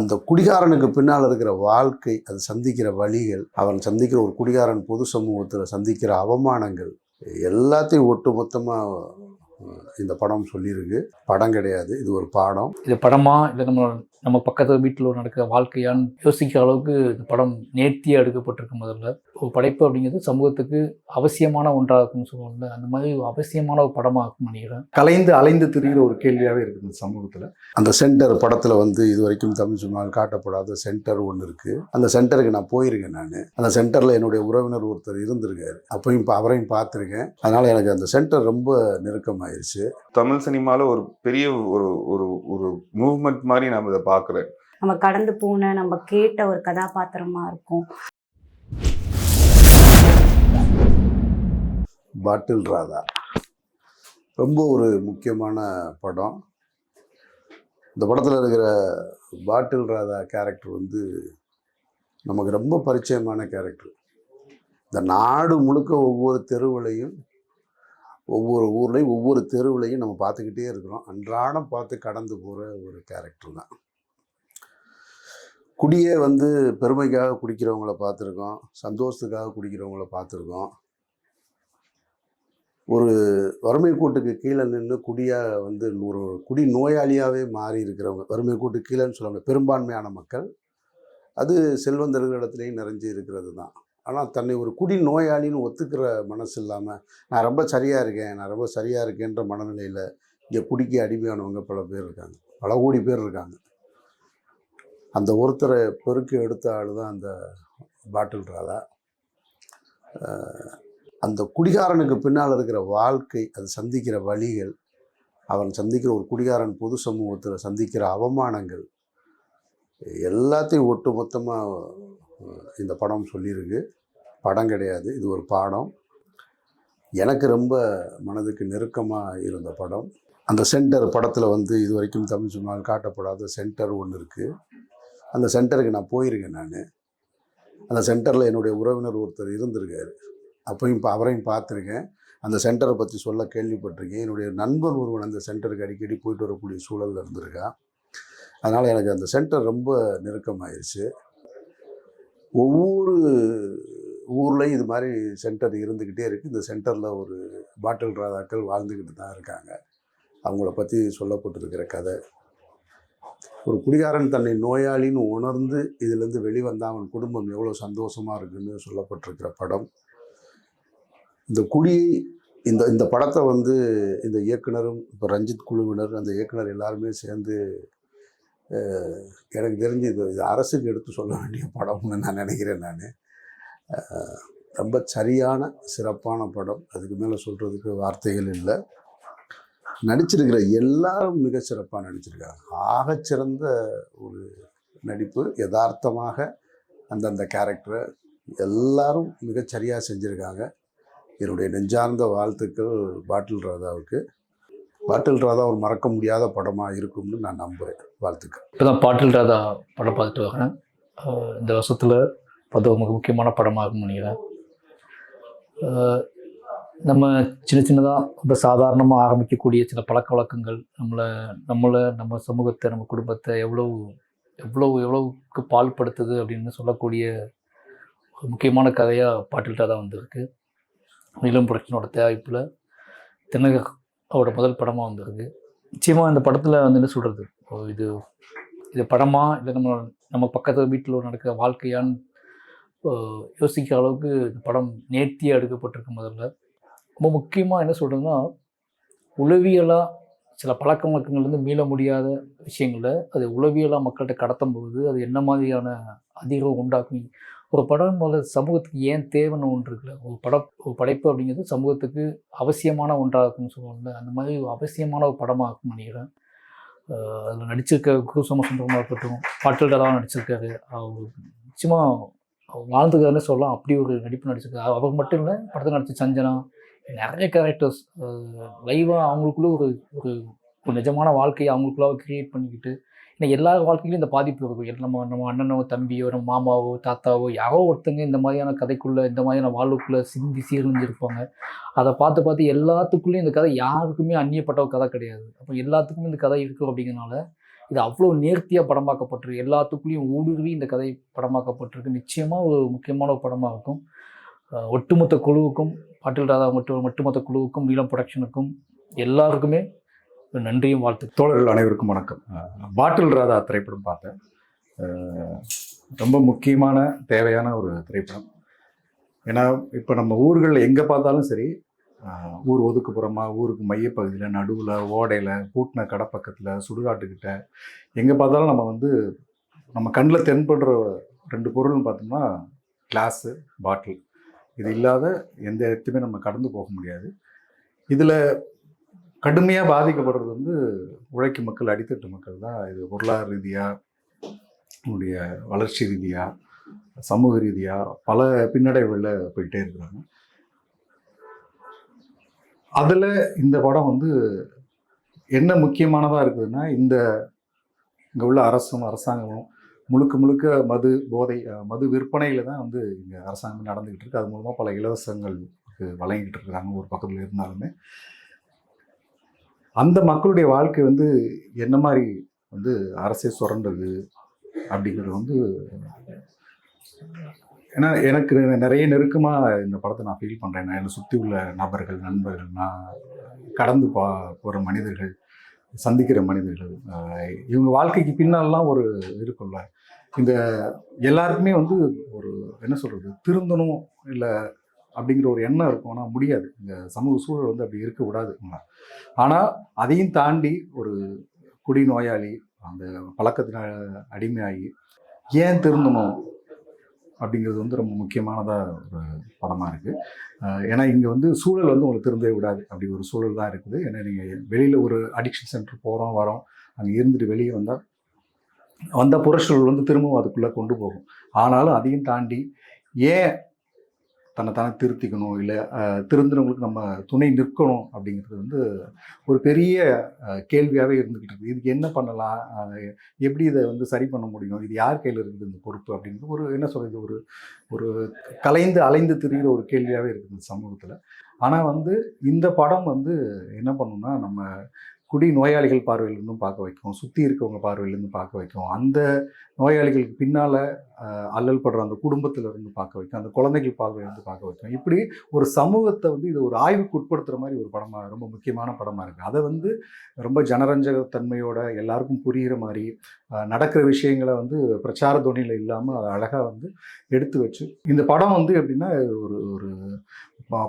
அந்த குடிகாரனுக்கு பின்னால் இருக்கிற வாழ்க்கை அது சந்திக்கிற வழிகள் அவன் சந்திக்கிற ஒரு குடிகாரன் பொது சமூகத்தில் சந்திக்கிற அவமானங்கள் எல்லாத்தையும் ஒட்டு மொத்தமாக இந்த படம் சொல்லியிருக்கு. படம் கிடையாது. இது ஒரு பாடம். இது படமா? இல்லை நம்ம நம்ம பக்கத்து வீட்டில் நடக்கிற வாழ்க்கையான்னு யோசிக்கிற அளவுக்கு இந்த படம் நேர்த்தியாக எடுக்கப்பட்டிருக்கு முதல்ல. ஒரு படைப்பு அப்படிங்கிறது சமூகத்துக்கு அவசியமான ஒன்றாக இருக்கும்னு சொல்லுவாங்கல்ல. அந்த மாதிரி அவசியமான ஒரு படமாக இருக்கும்னு நினைக்கிறேன். கலைந்து அலைந்து திரிகிற ஒரு கேள்வியாகவே இருக்குது இந்த சமூகத்தில். அந்த சென்டர் படத்தில் வந்து இது வரைக்கும் தமிழ் சொன்னால் காட்டப்படாத சென்டர் ஒன்று இருக்குது அந்த சென்டருக்கு நான் போயிருக்கேன் நான். அந்த சென்டரில் என்னுடைய உறவினர் ஒருத்தர் இருந்திருக்காரு. அப்பையும் அவரையும் பார்த்துருக்கேன். அதனால் எனக்கு அந்த சென்டர் ரொம்ப நெருக்கமாயிருச்சு தமிழ் சினிமால ஒரு பெரிய ஒரு ஒரு ஒரு மூவ்மெண்ட் மாதிரி நம்ம இதை பார்க்குறேன் நம்ம கடந்து போன நம்ம கேட்ட ஒரு கதாபாத்திரமா இருக்கும். பாட்டில் ராதா. ரொம்ப ஒரு முக்கியமான படம். இந்த படத்தில் இருக்கிற பாட்டில் ராதா கேரக்டர் வந்து நமக்கு ரொம்ப பரிச்சயமான கேரக்டர் இந்த நாடு முழுக்க ஒவ்வொரு தெருவுலையும் ஒவ்வொரு ஊர்லேயும் ஒவ்வொரு தெருவுலையும் நம்ம பார்த்துக்கிட்டே இருக்கிறோம். அன்றாடம் பார்த்து கடந்து போகிற ஒரு கேரக்டர் தான். குடியே வந்து பெருமைக்காக குடிக்கிறவங்கள பார்த்துருக்கோம். சந்தோஷத்துக்காக குடிக்கிறவங்கள பார்த்துருக்கோம். ஒரு வறுமை கூட்டுக்கு கீழே நின்று குடியாக வந்து ஒரு குடி நோயாளியாகவே மாறி இருக்கிறவங்க வறுமை கூட்டு கீழேன்னு சொல்லுவாங்க பெரும்பான்மையான மக்கள். அது செல்வந்தர்களிடத்துலையும் நிறைஞ்சு இருக்கிறது தான். ஆனால் தன்னை ஒரு குடி நோயாளின்னு ஒத்துக்கிற மனசு இல்லாமல் நான் ரொம்ப சரியாக இருக்கேன் நான் ரொம்ப சரியாக இருக்கேன்ற மனநிலையில் இங்கே குடிக்க அடிமையானவங்க பல பேர் இருக்காங்க. பல கோடி பேர் இருக்காங்க. அந்த ஒருத்தரை பெருக்கு எடுத்த ஆள் தான் அந்த பாட்டில் ராதா. அந்த குடிகாரனுக்கு பின்னால் இருக்கிற வாழ்க்கை அது சந்திக்கிற வழிகள் அவன் சந்திக்கிற ஒரு குடிகாரன் பொது சமூகத்தில் சந்திக்கிற அவமானங்கள் எல்லாத்தையும் ஒட்டு மொத்தமாக இந்த படம் சொல்லியிருக்கு. படம் கிடையாது. இது ஒரு பாடம். எனக்கு ரொம்ப மனதுக்கு நெருக்கமாக இருந்த படம். அந்த சென்டர் படத்தில் வந்து இது வரைக்கும் தமிழ் சொன்னால் காட்டப்படாத சென்டர் ஒன்று இருக்குது அந்த சென்டருக்கு நான் போயிருக்கேன் நான். அந்த சென்டரில் என்னுடைய உறவினர் ஒருத்தர் இருந்திருக்காரு. அப்பையும் பா- அவரையும் பார்த்துருக்கேன். அந்த சென்டரை பற்றி சொல்ல கேள்விப்பட்டிருக்கேன். என்னுடைய நண்பர் ஒருவன் அந்த சென்டருக்கு அடிக்கடி போயிட்டு வரக்கூடிய சூழலில் இருந்திருக்கான். அதனால் எனக்கு அந்த சென்டர் ரொம்ப நெருக்கமாயிருச்சு. ஒவ்வொரு ஊர்லேயும் இது மாதிரி சென்டர் இருந்துக்கிட்டே இருக்குது இந்த சென்டரில் ஒரு பாட்டில் ராதாக்கள் வாழ்ந்துக்கிட்டு தான் இருக்காங்க. அவங்கள பற்றி சொல்லப்பட்டிருக்கிற கதை. ஒரு குடிகாரன் தன்னை நோயாளின்னு உணர்ந்து இதிலேருந்து வெளிவந்த அவன் குடும்பம் எவ்வளோ சந்தோஷமாக இருக்குன்னு சொல்லப்பட்டிருக்கிற படம். இந்த குடியை இந்த இந்த படத்தை வந்து இந்த இயக்குனரும் இப்போ ரஞ்சித் குழுவினர் அந்த இயக்குனர் எல்லாருமே சேர்ந்து எனக்கு தெரிஞ்சு இது இது அரசுக்கு எடுத்து சொல்ல வேண்டிய படம்னு நான் நினைக்கிறேன் நான். ரொம்ப சரியான சிறப்பான படம். அதுக்கு மேலே சொல்கிறதுக்கு வார்த்தைகள் இல்லை. நடிச்சிருக்கிற எல்லாரும் மிக சிறப்பாக நடிச்சிருக்காங்க. ஆகச்சிறந்த ஒரு நடிப்பு. யதார்த்தமாக அந்தந்த கேரக்டரை எல்லாரும் மிகச்சரியாக செஞ்சுருக்காங்க. என்னுடைய நெஞ்சார்ந்த வாழ்த்துக்கள் பாட்டில் ராதாவுக்கு. பாட்டில் ராதா ஒரு மறக்க முடியாத படமாக இருக்கும்னு நான் நம்புகிறேன் வாழ்த்துக்கள். இப்போ தான் பாட்டில் ராதா படம் பார்த்துட்டு வரேன் இந்த வருஷத்தில் பார்த்து மிக முக்கியமான படமாக இருக்கும்னு நினைக்கிறேன். நம்ம சின்ன சின்னதாக ரொம்ப சாதாரணமாக ஆரம்பிக்கக்கூடிய சில பழக்க வழக்கங்கள் நம்மளை நம்மளை நம்ம சமூகத்தை நம்ம குடும்பத்தை எவ்வளோ எவ்வளோ எவ்வளவுக்கு பால்படுத்துது அப்படின்னு சொல்லக்கூடிய ஒரு முக்கியமான கதையாக பாட்டில் ராதா வந்திருக்கு. நீலம் புரட்சினோட தயாரிப்பில் அவரோட முதல் படமாக வந்திருக்கு. நிச்சயமாக இந்த படத்தில் வந்து என்ன சொல்கிறது இது இது படமாக இல்லை நம்ம நம்ம பக்கத்து வீட்டில் நடக்கிற வாழ்க்கையான்னு யோசிக்கிற அளவுக்கு இந்த படம் நேர்த்தியாக எடுக்கப்பட்டிருக்கு முதல்ல. ரொம்ப முக்கியமாக என்ன சொல்கிறதுன்னா உளவியலாக சில பழக்க வழக்கங்கள்லேருந்து மீள முடியாத விஷயங்களை அது உளவியலாக மக்கள்கிட்ட கடத்தும் போது அது என்ன மாதிரியான அதிகம் உண்டாக்கும் ஒரு படம் முதல்ல சமூகத்துக்கு ஏன் தேவைன்னு ஒன்று இருக்குல்ல? ஒரு படம் ஒரு படைப்பு அப்படிங்கிறது சமூகத்துக்கு அவசியமான ஒன்றாக இருக்கும்னு சொல்லுவாங்கல்ல. அந்த மாதிரி ஒரு அவசியமான ஒரு படமாக இருக்கும்னு நினைக்கிறேன் அதில் நடிச்சிருக்க குரு சோமசுந்தரமாக இருக்கட்டும் பாட்டில் தான் நடிச்சிருக்காரு. அவர் நிச்சயமாக வாழ்ந்துக்காருன்னு சொல்லலாம். அப்படி ஒரு நடிப்பு நடிச்சிருக்காரு. அவர் மட்டும் இல்லை படத்தில் நடித்த சஞ்சனா நிறைய கேரக்டர்ஸ் லைவாக அவங்களுக்குள்ள ஒரு ஒரு நிஜமான வாழ்க்கையை அவங்களுக்குள்ளாக க்ரியேட் பண்ணிக்கிட்டு ஏன்னா எல்லா வாழ்க்கையிலும் இந்த பாதிப்பு இருக்கும். எல்லாம் நம்ம நம்ம அண்ணனோ தம்பியோ நம்ம மாமாவோ தாத்தாவோ யாரோ ஒருத்தங்க இந்த மாதிரியான கதைக்குள்ளே இந்த மாதிரியான வாழ்வுக்குள்ளே சிந்தி சீரழிஞ்சிருப்பாங்க. அதை பார்த்து பார்த்து எல்லாத்துக்குள்ளேயும் இந்த கதை யாருக்குமே அந்நியப்பட்ட ஒரு கதை கிடையாது. அப்போ எல்லாத்துக்குமே இந்த கதை இருக்கும் அப்படிங்கிறனால இது அவ்வளோ நேர்த்தியாக படமாக்கப்பட்டிருக்கு எல்லாத்துக்குள்ளேயும் ஊடுருவி இந்த கதை படமாக்கப்பட்டிருக்கு நிச்சயமாக ஒரு முக்கியமான ஒரு படமாக இருக்கும். ஒட்டுமொத்த குழுவுக்கும் பாட்டில் ராதா மட்டும் ஒட்டுமொத்த குழுவுக்கும் நீளம் ப்ரொடக்ஷனுக்கும் எல்லாருக்குமே நன்றியும் வாழ்த்து. தோழர்கள் அனைவருக்கும் வணக்கம். பாட்டில் ராதா திரைப்படம் பார்த்தேன். ரொம்ப முக்கியமான தேவையான ஒரு திரைப்படம். ஏன்னா இப்போ நம்ம ஊர்களில் எங்கே பார்த்தாலும் சரி ஊர் ஒதுக்குப்புறமாக ஊருக்கு மையப்பகுதியில் நடுவில் ஓடையில் பூட்டின கடை பக்கத்தில் சுடுகாட்டுக்கிட்ட எங்கே பார்த்தாலும் நம்ம வந்து நம்ம கண்ணில் தென்படுற ரெண்டு பொருள்னு பார்த்தோம்னா கிளாஸு பாட்டில். இது இல்லாத எந்த இடத்துமே நம்ம கடந்து போக முடியாது. இதில் கடுமையாக பாதிக்கப்படுறது வந்து உழைக்கும் மக்கள் அடித்தட்டு மக்கள் தான். இது பொருளாதார ரீதியாக உங்களுடைய வளர்ச்சி ரீதியாக சமூக ரீதியாக பல பின்னடைவுகளில் போயிட்டே இருக்கிறாங்க. அதில் இந்த படம் வந்து என்ன முக்கியமானதாக இருக்குதுன்னா இந்த இங்கே உள்ள அரசும் அரசாங்கமும் முழுக்க முழுக்க மது போதை மது விற்பனையில் தான் வந்து இங்கே அரசாங்கம் நடந்துக்கிட்டு இருக்கு. அது மூலமாக பல இலவசங்கள் வழங்கிட்டு இருக்கிறாங்க ஒரு பக்கத்தில் இருந்தாலுமே. அந்த மக்களுடைய வாழ்க்கை வந்து என்ன மாதிரி வந்து அரசே சுரண்டது அப்படிங்கிறது வந்து ஏன்னா எனக்கு நிறைய நெருக்கமாக இந்த படத்தை நான் ஃபீல் பண்ணுறேன் நான் என்னை சுற்றி உள்ள நபர்கள் நண்பர்கள் நான் கடந்து பா போகிற மனிதர்கள் சந்திக்கிற மனிதர்கள் இவங்க வாழ்க்கைக்கு பின்னாலெலாம் ஒரு இருக்கும்ல. இந்த எல்லாருக்குமே வந்து ஒரு என்ன சொல்கிறது திருந்தணும் இல்லை அப்படிங்கிற ஒரு எண்ணம் இருக்கும். ஆனால் முடியாது. இந்த சமூக சூழல் வந்து அப்படி இருக்க விடாது. ஆனால் அதையும் தாண்டி ஒரு குடி நோயாளி அந்த பழக்கத்தினால் அடிமையாகி ஏன் திருந்தணும் அப்படிங்கிறது வந்து ரொம்ப முக்கியமானதாக ஒரு படமாக இருக்குது ஏன்னா இங்கே வந்து சூழல் வந்து உங்களை திருந்தவே விடாது. அப்படி ஒரு சூழல் தான் இருக்குது. ஏன்னா நீங்கள் வெளியில் ஒரு அடிக்ஷன் சென்டர் போகிறோம் வரோம் அங்கே இருந்துட்டு வெளியே வந்தால் வந்த புறச்சூழல் வந்து திரும்பவும் அதுக்குள்ளே கொண்டு போகும். ஆனாலும் அதையும் தாண்டி ஏன் தன்னை தானே திருத்திக்கணும் இல்லை திருந்தினவங்களுக்கு நம்ம துணை நிற்கணும் அப்படிங்கிறது வந்து ஒரு பெரிய கேள்வியாகவே இருந்துக்கிட்டு இருக்குது இதுக்கு என்ன பண்ணலாம்? எப்படி இதை வந்து சரி பண்ண முடியும்? இது யார் கையில் இருக்குது இந்த பொறுப்பு அப்படிங்கிறது ஒரு என்ன சொல்கிறது ஒரு ஒரு கலைந்து அலைந்து திரிகிற ஒரு கேள்வியாகவே இருக்குது இந்த சமூகத்தில். ஆனால் வந்து இந்த படம் வந்து என்ன பண்ணும்னா நம்ம குடி நோயாளிகள் பார்வையிலிருந்தும் பார்க்க வைக்கும். சுற்றி இருக்கவங்க பார்வையிலேருந்து பார்க்க வைக்கும். அந்த நோயாளிகளுக்கு பின்னால் அல்லல் படுற அந்த குடும்பத்திலிருந்து பார்க்க வைக்கும். அந்த குழந்தைகள் பார்வையிலிருந்து பார்க்க வைக்கும். இப்படி ஒரு சமூகத்தை வந்து இது ஒரு ஆய்வுக்கு உட்படுத்துகிற மாதிரி ஒரு படமாக ரொம்ப முக்கியமான படமாக இருக்குது அதை வந்து ரொம்ப ஜனரஞ்சகத்தன்மையோட எல்லாருக்கும் புரிகிற மாதிரி நடக்கிற விஷயங்களை வந்து பிரச்சார துணியில் இல்லாமல் அழகாக வந்து எடுத்து வச்சு இந்த படம் வந்து எப்படின்னா ஒரு ஒரு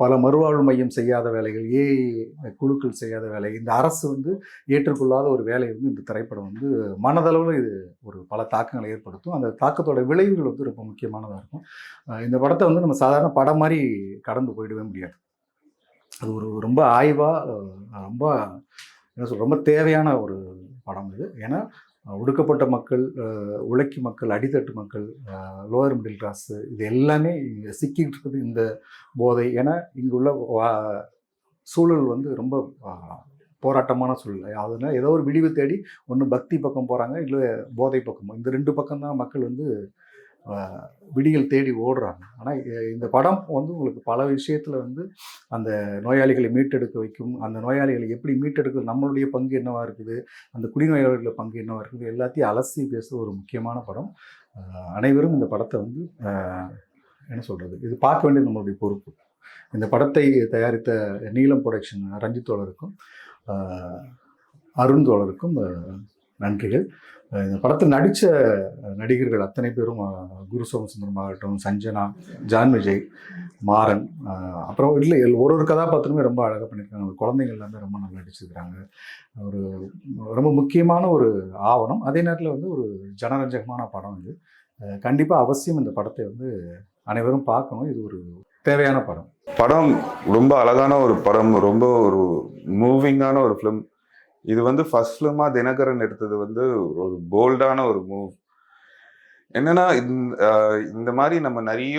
பல மறுவாழ்வு மையம் செய்யாத வேலைகள் ஏஐ குழுக்கள் செய்யாத வேலை இந்த அரசு வந்து ஏற்றுக்கொள்ளாத ஒரு வேலை வந்து இந்த திரைப்படம் வந்து மனதளவில் இது ஒரு பல தாக்கங்களை ஏற்படுத்தும். அந்த தாக்கத்தோட விளைவுகள் வந்து ரொம்ப முக்கியமானதாக இருக்கும். இந்த படத்தை வந்து நம்ம சாதாரண படம் மாதிரி கடந்து போயிடவே முடியாது. அது ஒரு ரொம்ப ஆய்வாக ரொம்ப என்ன சொல் ரொம்ப தேவையான ஒரு படம் இது. ஏன்னா ஒடுக்கப்பட்ட மக்கள் அஹ், உழைக்கும் மக்கள் அடித்தட்டு மக்கள் லோயர் மிடில் கிளாஸு இது எல்லாமே இங்கே சிக்கிட்டு இருக்குது இந்த போதை. ஏன்னா இங்குள்ள சூழல் வந்து ரொம்ப போராட்டமான சூழல். அதனால் ஏதோ ஒரு விடிவு தேடி ஒன்று பக்தி பக்கம் போகிறாங்க இல்லை போதை பக்கம். இந்த ரெண்டு பக்கம் தான் மக்கள் வந்து விடிகள் விடியல் தேடி ஓடுறாங்க. ஆனால் இந்த படம் வந்து உங்களுக்கு பல விஷயத்தில் வந்து அந்த நோயாளிகளை மீட்டெடுக்க வைக்கும் அந்த நோயாளிகளை எப்படி மீட்டெடுக்க நம்மளுடைய பங்கு என்னவாக இருக்குது அந்த குடிநோயாளிகளில் பங்கு என்னவாக இருக்குது எல்லாத்தையும் அலசி பேசுகிற ஒரு முக்கியமான படம். அனைவரும் இந்த படத்தை வந்து என்ன சொல்கிறது இது பார்க்க வேண்டியது நம்மளுடைய பொறுப்பு. இந்த படத்தை தயாரித்த நீலம் ப்ரொடக்ஷன் ரஞ்சித் தோழருக்கும் அருண் தோழருக்கும் நன்றிகள். இந்த படத்தில் நடித்த நடிகர்கள் அத்தனை பேரும் குரு சோமசுந்தரம் ஆகட்டும் சஞ்சனா ஜான் விஜய் மாறன் அப்புறம் இல்லை ஒரு ஒரு கதாபாத்திரமே ரொம்ப அழகாக பண்ணியிருக்காங்க. அந்த குழந்தைங்க எல்லாமே ரொம்ப நல்லா நடிச்சிருக்கிறாங்க. ஒரு ரொம்ப முக்கியமான ஒரு ஆவணம். அதே நேரத்தில் வந்து ஒரு ஜனரஞ்சகமான படம் இது. கண்டிப்பாக அவசியம் இந்த படத்தை வந்து அனைவரும் பார்க்கணும். இது ஒரு தேவையான படம். படம் ரொம்ப அழகான ஒரு படம். ரொம்ப ஒரு மூவிங்கான ஒரு ஃபிலிம் இது வந்து ஃபர்ஸ்ட் ஃபிலிமாக தினகரன் எடுத்தது வந்து ஒரு போல்டான ஒரு மூவ் என்னன்னா இந்த இந்த மாதிரி நம்ம நிறைய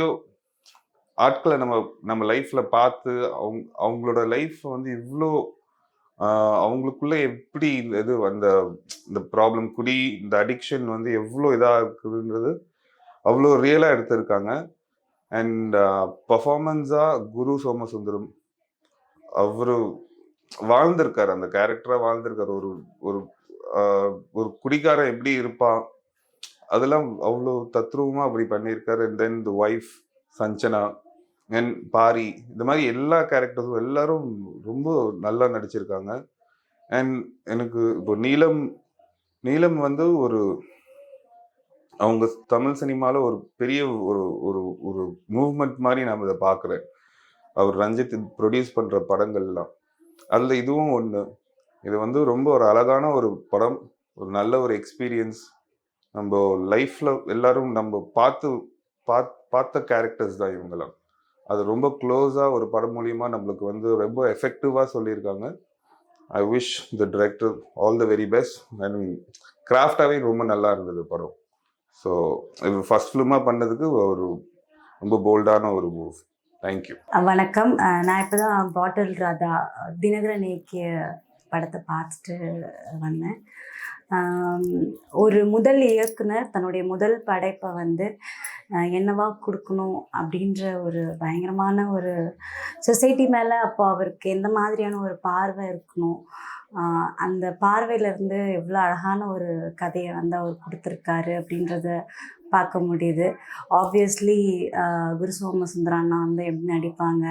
ஆட்களை நம்ம நம்ம லைஃப்ல பார்த்து அவங்க அவங்களோட லைஃப் வந்து இவ்வளோ அவங்களுக்குள்ள எப்படி இந்த இது அந்த இந்த ப்ராப்ளம் குடி இந்த அடிக்ஷன் வந்து எவ்வளோ இதாக இருக்குதுன்றது அவ்வளோ ரியலாக எடுத்திருக்காங்க. அண்ட் பர்ஃபார்மன்ஸாக குரு சோமசுந்தரம் அவரு வாழ்ந்திருக்காரு. அந்த கேரக்டரா வாழ்ந்திருக்காரு. ஒரு ஒரு ஒரு குடிகாரன் எப்படி இருப்பான்? அதெல்லாம் அவ்வளோ தத்ரூபமா அப்படி பண்ணியிருக்காரு. And then the wife Sanjana and Paari இந்த மாதிரி எல்லா கேரக்டர்ஸும் எல்லாரும் ரொம்ப நல்லா நடிச்சிருக்காங்க. அண்ட் எனக்கு இப்போ நீலம் நீலம் வந்து ஒரு அவங்க தமிழ் சினிமாவில் ஒரு பெரிய ஒரு ஒரு ஒரு மூவ்மெண்ட் மாதிரி நான் இதை பார்க்குறேன். அவர் ரஞ்சித் ப்ரொடியூஸ் பண்ணுற படங்கள்லாம். அதில் இதுவும் ஒன்று இது வந்து ரொம்ப ஒரு அழகான ஒரு படம் ஒரு நல்ல ஒரு எக்ஸ்பீரியன்ஸ் நம்ம லைஃப்பில் எல்லாரும் நம்ம பார்த்து பாத் பார்த்த கேரக்டர்ஸ் தான் இவங்கெல்லாம். அது ரொம்ப க்ளோஸாக ஒரு படம் மூலியமாக நம்மளுக்கு வந்து ரொம்ப எஃபெக்டிவாக சொல்லியிருக்காங்க. I wish the director all the very best and கிராஃப்டாகவே ரொம்ப நல்லா இருந்தது படம். ஸோ இது ஃபர்ஸ்ட் ஃபிலிமாக பண்ணதுக்கு ஒரு ரொம்ப போல்டான ஒரு மூவ் தேங்க்யூ வணக்கம். நான் இப்போ தான் பாட்டில் ராதா தினகரன் இயக்கிய படத்தை பார்த்துட்டு வந்தேன். ஒரு முதல் இயக்குனர் தன்னுடைய முதல் படைப்பை வந்து என்னவா கொடுக்கணும் அப்படின்ற ஒரு பயங்கரமான ஒரு சொசைட்டி மேலே அப்போ அவருக்கு எந்த மாதிரியான ஒரு பார்வை இருக்கணும் அந்த பார்வையிலேருந்து எவ்வளோ அழகான ஒரு கதையை வந்து அவர் கொடுத்துருக்காரு அப்படின்றத பார்க்க முடியுது. ஆப்வியஸ்லி குரு சோமசுந்தர அண்ணா வந்து எப்படி நடிப்பாங்க?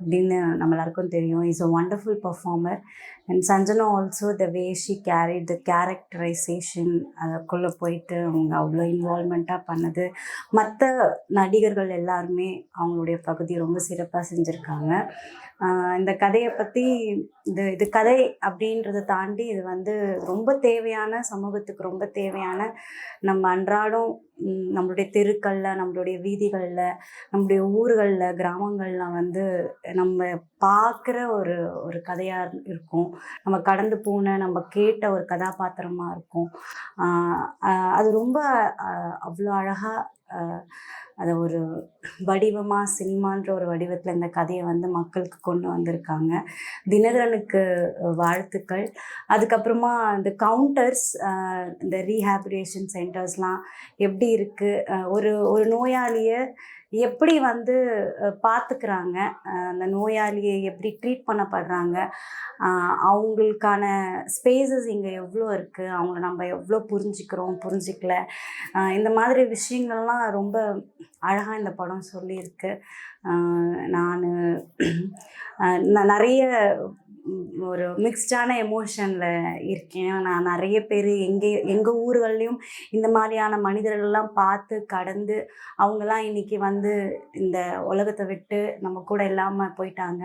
அப்படின்னு நம்ம எல்லாருக்கும் தெரியும். Is a wonderful performer and Sanjana also the way she carry the characterisation அதுக்குள்ளே போயிட்டு அவங்க அவ்வளோ இன்வால்மெண்ட்டாக பண்ணது. மற்ற நடிகர்கள் எல்லாருமே அவங்களுடைய பகுதி ரொம்ப சிறப்பாக செஞ்சுருக்காங்க. இந்த கதையை பற்றி இது இது கதை அப்படின்றத தாண்டி இது வந்து ரொம்ப தேவையான சமூகத்துக்கு ரொம்ப தேவையான நம்ம அன்றாடம் நம்மளுடைய தெருக்களில் நம்மளுடைய வீதிகளில் நம்மளுடைய ஊர்களில் கிராமங்களில் வந்து நம்ம பார்க்குற ஒரு ஒரு கதையாக இருக்கும். நம்ம கடந்து போன நம்ம கேட்ட ஒரு கதாபாத்திரமாக இருக்கும். அது ரொம்ப அவ்வளோ அழகாக அதை ஒரு வடிவமாக சினிமான்ற ஒரு வடிவத்தில் இந்த கதையை வந்து மக்களுக்கு கொண்டு வந்திருக்காங்க. தினகரனுக்கு வாழ்த்துக்கள். அதுக்கப்புறமா இந்த கவுண்டர்ஸ் இந்த ரீஹாபிலேஷன் சென்டர்ஸ்லாம் எப்படி இருக்குது ஒரு ஒரு நோயாளியை எப்படி வந்து பார்த்துக்கிறாங்க அந்த நோயாளியை எப்படி ட்ரீட் பண்ணப்படுறாங்க? அவங்களுக்கான ஸ்பேசஸ் இங்கே எவ்வளோ இருக்குது அவங்கள நம்ம எவ்வளோ புரிஞ்சுக்கிறோம் புரிஞ்சிக்கல? இந்த மாதிரி விஷயங்கள்லாம் ரொம்ப அழகாக இந்த படம் சொல்லியிருக்கு. நான் நிறைய ஒரு மிக்ஸ்டான எமோஷனில் இருக்கேன். நான் நிறைய பேர் எங்கே எங்கள் ஊர்கள்லேயும் இந்த மாதிரியான மனிதர்கள்லாம் பார்த்து கடந்து அவங்கெல்லாம் இன்றைக்கி வந்து இந்த உலகத்தை விட்டு நம்ம கூட இல்லாமல் போயிட்டாங்க.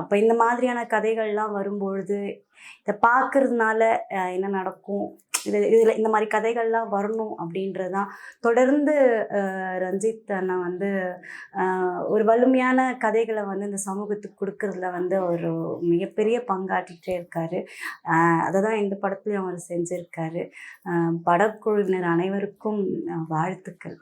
அப்போ இந்த மாதிரியான கதைகள்லாம் வரும்பொழுது இதை பார்க்கறதுனால என்ன நடக்கும்? இது இதில் இந்த மாதிரி கதைகள்லாம் வரணும் அப்படின்றது தான் தொடர்ந்து ரஞ்சித் அண்ணா வந்து ஒரு வலிமையான கதைகளை வந்து இந்த சமூகத்துக்கு கொடுக்கறதுல வந்து ஒரு மிகப்பெரிய பங்காற்றிட்டே இருக்காரு. அதை தான் இந்த படத்துலையும் அவர் செஞ்சுருக்காரு. படக்குழுவினர் அனைவருக்கும் வாழ்த்துக்கள்.